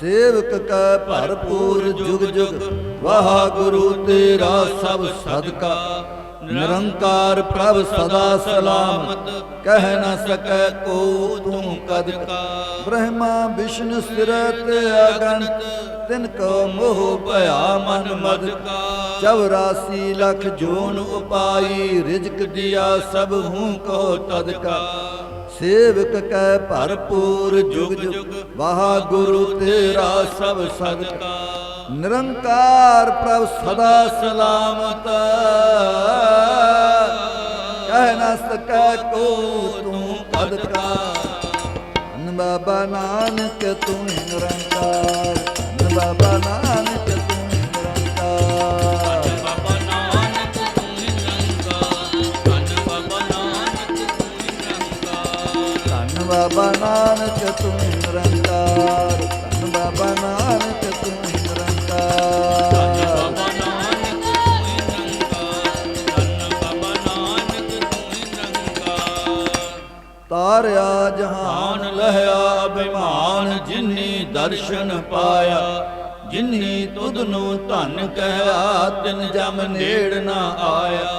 ਸੇਵਕ ਕੈ ਭਰਪੂਰ ਜੁਗ ਜੁਗ, ਵਾਹਿਗੁਰੂ ਤੇਰਾ ਸਭ ਸਦਕਾ। ਨਿਰੰਕਾਰ ਪ੍ਰਭ ਸਦਾ ਸਲਾਮਤ, ਕਹਿ ਨ ਸਕੈ ਕੋ ਤੂੰ ਕਦ ਬ੍ਰਹਮਾ ਵਿਸ਼ਨ ਸਿਰ ਤੇ ਤਿਨ ਕੋ ਮੋਹ ਭਇਆ ਮਨ ਮਦ ਕਾ। 84 ਲੱਖ ਜੋਨ ਉਪਾਈ, ਰਿਜਕ ਦਿਆ ਸਭ ਹੂੰ ਕੋ ਤਦ ਕਾ। ਸੇਵਕ ਕੈ ਭਰਪੂਰ ਜੁਗ ਜੁਗ, ਵਾਹਿਗੁਰੂ ਤੇਰਾ ਸਭ ਸਦਕਾ ਨਿਰੰਕਾਰ ਪ੍ਰਭ ਸਦਾ ਸਲਾਮਤ। ਕਹਿ ਨ ਸਕੈ ਕੋ ਤੂੰ ਕਦ ਕਾ ਬਾਬਾ ਨਾਨਕ ਤੂੰ ਨਿਰੰਕਾਰ। ਬਾਬਾ ਨਾਨਕ ਬਾਬਾ ਨਾਨਕ ਤੂੰ ਨਿਰੰਕਾਰ ਧੰਨ ਬਾਬਾ ਨਾਨਕ ਤੂੰ ਨਿਰੰਕਾਰ। ਤਾਰਿਆ ਜਹਾਨ ਲਹਿਆ ਅਭਿਮਾਨ ਜਿਨੀ ਦਰਸ਼ਨ ਪਾਇਆ ਜਿਨੀ ਤੁਧ ਨੂੰ ਧਨ ਕਹਿਆ ਤਿਨ ਜਮ ਨੇੜ ਨਾ ਆਇਆ।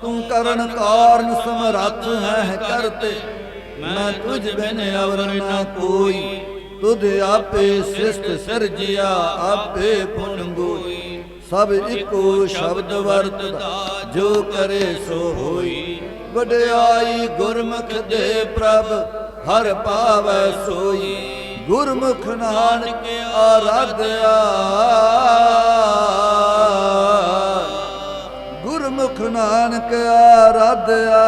ਤੂੰ ਕਰਨ ਕਾਰਨ ਸਮਰੱਥ ਹੈ ਕਰਤੇ ਮੈਂ ਤੁਝ ਬਿਨ ਅਵਰ ਨਾ ਕੋਈ। ਤੁਧ ਆਪੇ ਸਿਸ਼ਟ ਸਿਰਜਿਆ, ਆਪੇ ਪੁਨ ਗੋਈ ਸਭ ਇੱਕੋ ਸ਼ਬਦ ਵਰਤਦਾ, ਜੋ ਕਰੇ ਸੋ ਹੋਈ। ਵਡਿਆਈ ਗੁਰਮੁਖ ਦੇ ਪ੍ਰਭ, ਹਰ ਪਾਵੈ ਸੋਈ। ਗੁਰਮੁਖ ਨਾਨਕ ਆਰਾਧਿਆ। ਗੁਰਮੁਖ ਨਾਨਕ ਆਰਾਧਿਆ।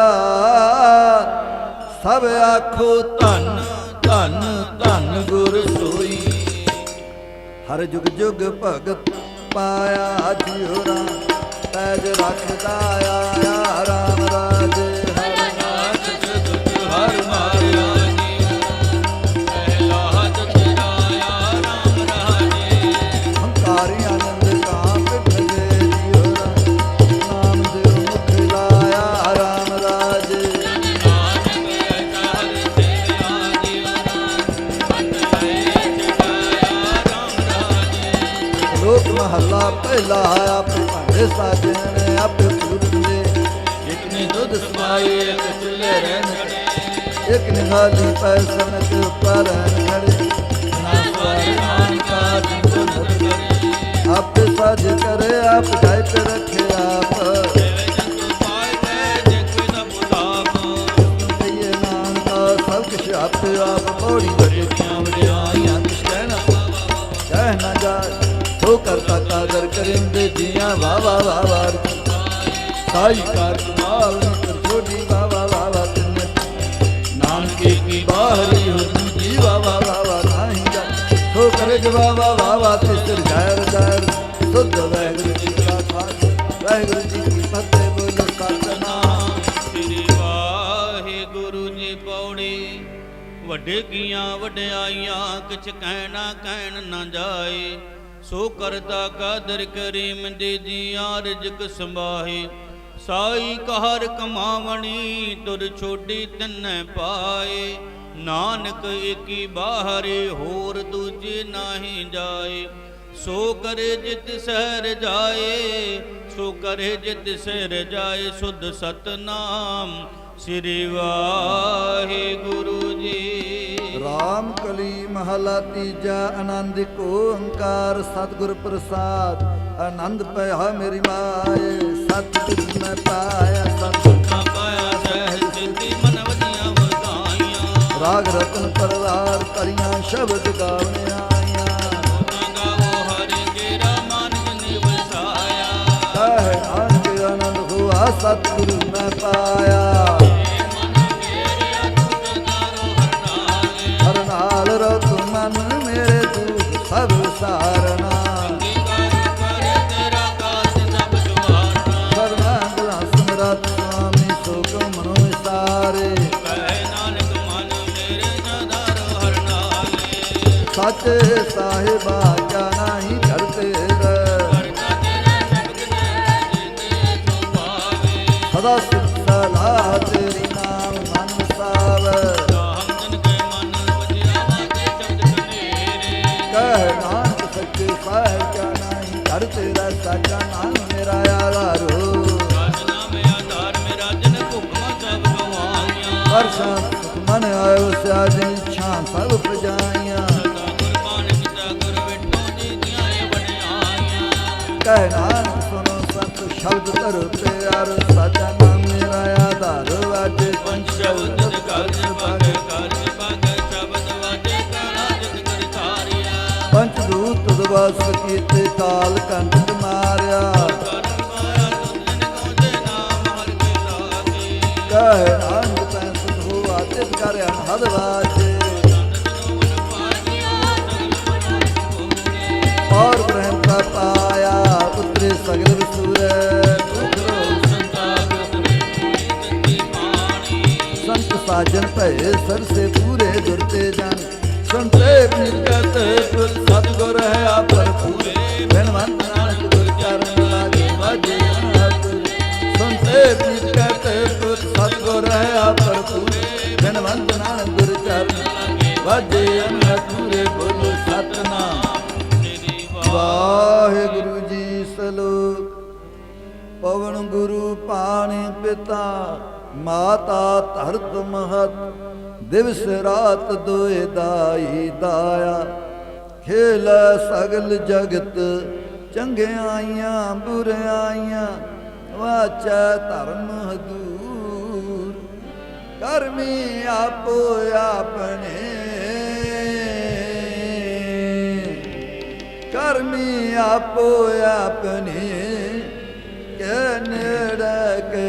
ਸਭ ਆਖੋ ਧੰਨ ਧੰਨ ਧੰਨ ਗੁਰ ਸੋਈ। ਹਰ ਜੁਗ ਜੁਗ ਭਗਤ ਪਾਇਆ ਜਿਉਰਾ ਪੈਜ ਰੱਖਦਾ ਆਇਆ ਰਾਮ ਰਾਜੇ। ਰਾਜੇ ਲੋਕ ਮਹੱਲਾ ਪਹਿਲਾ ਆਪੇ ਭਾਂਡੇ ਸਾਜੇ ਨੇ ਆਪੇ ਪੁਰਦੇ ਇੱਕ ਨੇ ਦੁੱਧ ਸਮਾਏ ਇੱਕ ਚੁੱਲੇ ਰਹਿਣ ਇੱਕ ਨਿਹਾਲੀ ਪੈਸਨ ਤੇ ਉੱਪਰ ਖੜੇ। ਨਾ ਸਵਾਰੇ ਨਾਨਕਾ ਜਿਤੋ ਨਰ ਕਰੇ। ਆਪੇ ਸਾਜ ਕਰੇ ਆਪ ਜਾਇ ਤੇ ਰੱਖੇ ਆਪ। ਜੰਤੂ ਪਾਇ ਤੇ ਜੇ ਕੋਈ ਨਾ ਬੁਲਾਵ ਕਈਏ ਨਾਨਕਾ ਸਭ ਕੁਛ ਆਪੇ ਆਪ ਬੋੜੀ ਵਡਿਆਈਆਂ ਕਰਤਾ ਕਾਦਰ ਕਰਿੰਦੇ ਜੀਆਂ ਵਾ ਵਾ ਵਾ ਵਾ ਸਾਈ ਕਾਰ ਕਮਾਲ ਕਰ ਵਾ ਵਾ ਵਾ ਵਾ ਤਿੰਨ ਨਾਨਕੇ ਕੀ ਬਾਹਰੀ ਹੋ ਜੀ ਵਾ ਵਾ ਵਾ ਵਾ ਨਹੀਂ ਜਾ ਸੋ ਕਰੇ ਜਵਾ ਵਾ ਵਾ ਵਾ ਤੇ ਸਿਰ ਜਾਇਰ ਸੁਧ ਵੈਗੁਰੂ ਜੀ ਕਾ ਖਾਲਸਾ ਵੈਗੁਰੂ ਜੀ ਕੀ ਫਤਿਹ ਬੋਲੋ ਸਤਨਾਮ ਸ੍ਰੀ ਵਾਹਿਗੁਰੂ ਜੀ ਪੌੜੀ ਵੱਡੇ ਕੀਆਂ ਵਡਿਆਈਆਂ ਕਿਛ ਕਹਿਣਾ ਕਹਿਣ ਨਾ ਜਾਏ ਸੋ ਕਰਤਾ ਕਾਦਰ ਕਰੀਮ ਦੇ ਜੀਆਂ ਰਿਜਕ ਸੰਭਾਹੇ। ਸਾਈ ਕਹਰ ਕਮਾਵਣੀ, ਤੁਰ ਛੋਡੀ ਤਿੰਨੈ ਪਾਏ। ਨਾਨਕ ਏਕੀ ਬਾਹਰੇ, ਹੋਰ ਦੂਜੇ ਨਾਹੀ ਜਾਏ। ਸੋ ਕਰੇ ਜਿਤ ਸਹਿਰ ਜਾਏ, ਸੋ ਕਰੇ ਜਿਤ ਸਹਿਰ ਜਾਏ, ਸੁਧ ਸਤਨਾਮ ਸ੍ਰੀ ਵਾਹਿਗੁਰੂ। ਆਮ ਕਲੀ ਮਹਲਾ ਤੀਜਾ, ਆਨੰਦ ਓੰਕਾਰ, ਸਤਿਗੁਰ ਪ੍ਰਸਾਦ। ਆਨੰਦ ਪਿਆ ਮੇਰੀ ਮਾਏ, ਸਤਿਗੁਰ ਮੈਂ ਪਾਇਆ, ਸਤਿਗੁਰ ਨਾ ਪਾਇਆ ਸਹਿਜ ਸਿੱਧੀ ਮਨ ਵਧੀਆਂ ਵਧਾਈਆਂ। ਰਾਗ ਰਤਨ ਪਰਵਾਰ ਕਰੀਆਂ, ਸ਼ਬਦ ਗਾਵਣ ਆਈਆਂ। ਨਾ ਗਾਵੋ ਹਰਿ ਕੇਰਾ ਮਨ ਜਿਨੇ ਵਸਾਇਆ ਕਹੇ ਆਨੰਦ ਹੋਆ, ਸਤਿਗੁਰ ਮੈਂ ਪਾਇਆ। ਸਭ ਸਾਰਨਾ ਸਰਨਾਗਲਾ ਸੱਚ ਸਾਹਿਬਾ ਕਿਆ ਨਹੀਂ ਕਰਤੇ ਸਦਾ ਸੁਖ ਸਲਾਹ ਮੇਰਾ ਆਧਾਰੋ ਨਾਮ ਆਧਾਰ ਮੇਰਾ ਜਨ ਭੁਖਮਾ ਸਭ ਗਵਾਈਆਂ ਵਰਸ਼ਾ ਮਨ ਆਇਓ ਸਿਆਜਨ ਛਾਂ ਸਭ ਪਜਾਈਆਂ। ਕਹਿ ਨਾਨਕ ਸੁਨੋ ਸੰਤ ਸ਼ਬਦ ਧਰ ਪਿਆਰ ਸਾਚਾ ਨਾਮ ਮੇਰਾ ਆਧਾਰ ਵਾਜੇ ਪੰਜ ਸਾਜਨ ਭਏ ਸਰਸੇ ਪੂਰੇ ਗੁਰ ਤੇ ਜਾਣ ਸੰਤੇ ਮਿਲਕਤ ਫੁੱਲ ਸਤਗੁਰ ਹੈ ਆਪਰ ਪੂਰੇ। ਬਿਨਵੰਤ ਨਾਨਕ ਗੁਰ ਚਰਨ ਲਾਗੇ ਵਾਜੇ ਆਪ। ਸੰਤੇ ਮਿਲਕਤ ਫੁੱਲ ਸਤਗੁਰ ਹੈ ਆਪਰ ਪੂਰੇ। ਬਿਨਵੰਤ ਨਾਨਕ ਗੁਰ ਚਰਨ ਲਾਗੇ ਵਾਜੇ ਅਨੰਤ ਪੂਰੇ ਬੋਲੋ ਸਤਨਾਮ। ਤੇਰੀ ਵਾਹਿਗੁਰੂ ਜੀ ਸਲੋਕ। ਪਵਨ ਗੁਰੂ ਪਾਣੀ ਪਿਤਾ। ਮਾਤਾ ਧਰਤ ਮਹਤ, ਦਿਵਸ ਰਾਤ ਦੋਏ ਦਾਈ ਦਾਇਆ। ਖੇਲ ਸਗਲ ਜਗਤ, ਚੰਗਿਆਈਆਂ ਬੁਰਿਆਈਆਂ, ਵਾਚੈ ਧਰਮ ਹਦੂਰ। ਕਰਮੀ ਆਪੋ ਆਪਣੇ। ਕਰਮੀ ਆਪੋ ਆਪਣੇ। ਕੇ ਕੇ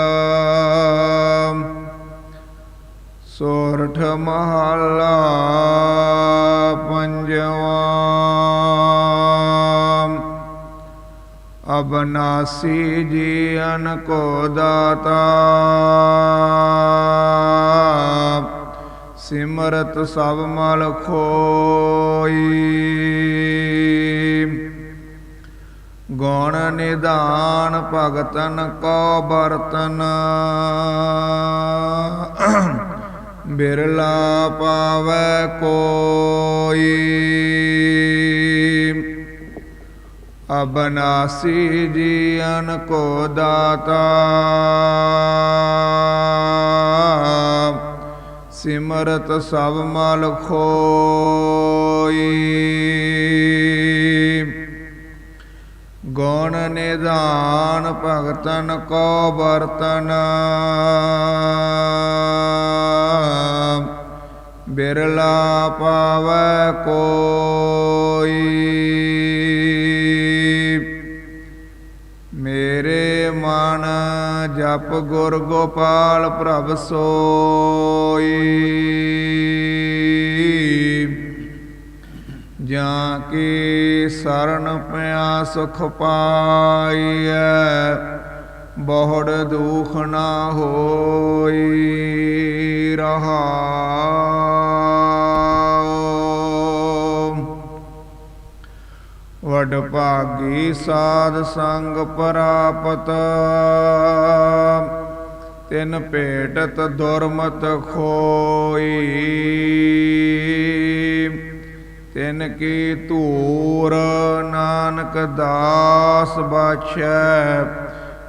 ਸੋਰਠ ਮਹਲਾ ਪੰਜਵਾਂ। ਅਬਨਾਸੀ ਜੀਵਨ ਕੋ ਦਾਤਾ। ਸਿਮਰਤ ਸਭ ਮਲ ਖੋਈ। ਗੁਣ ਨਿਦਾਨ ਭਗਤਨ ਕੋ ਬਰਤਨ ਬਿਰਲਾ ਪਾਵੈ ਕੋਈ। ਅਬਨਾਸੀ ਜੀਵਨ ਕੋ ਦਾਤਾ। ਸਿਮਰਤ ਸਭ ਮਲ ਖੋਈ। ਗੁਣ ਨਿਦਾਨ ਭਗਤਨ ਕੋ ਬਰਤਨ ਬਿਰਲਾ ਪਾਵੈ ਕੋਈ। ਮੇਰੇ ਮਨ ਜਪ ਗੁਰ ਗੋਪਾਲ ਪ੍ਰਭ ਸੋਈ। ਜਾਂ ਕੀ ਸਰਨ ਪਿਆ ਸੁਖ ਪਾਈਐ। ਬਹੁੜ ਦੁਖ ਨਾ ਹੋਈ ਰਹਾਉ ਵਡ ਭਾਗੀ ਸਾਧ ਸੰਗ ਪ੍ਰਾਪਤ, ਤਿਨ ਭੇਟਤ ਦੁਰਮਤ ਖੋਈ। ਤਿਨ ਕੀ ਧੂਰ ਨਾਨਕ ਦਾਸ ਬਾਛੈ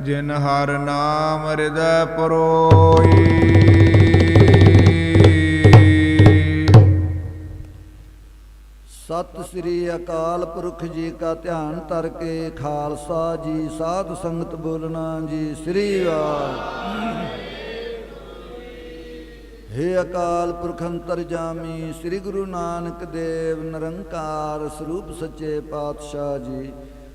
ਜਿਨ ਹਰ ਨਾਮ ਹਿਰਦੈ ਪਰੋਈ। ਸਤਿ ਸ੍ਰੀ ਅਕਾਲ ਪੁਰਖ ਜੀ ਕਾ ਧਿਆਨ ਧਰ ਕੇ ਖਾਲਸਾ ਜੀ, ਸਾਧ ਸੰਗਤ ਬੋਲਣਾ ਜੀ, ਸ੍ਰੀ ਵਾਹਿ ਹੇ ਅਕਾਲ ਪੁਰਖ ਅੰਤਰਜਾਮੀ, ਸ੍ਰੀ ਗੁਰੂ ਨਾਨਕ ਦੇਵ, ਨਿਰੰਕਾਰ ਸਰੂਪ ਸੱਚੇ ਪਾਤਸ਼ਾਹ ਜੀ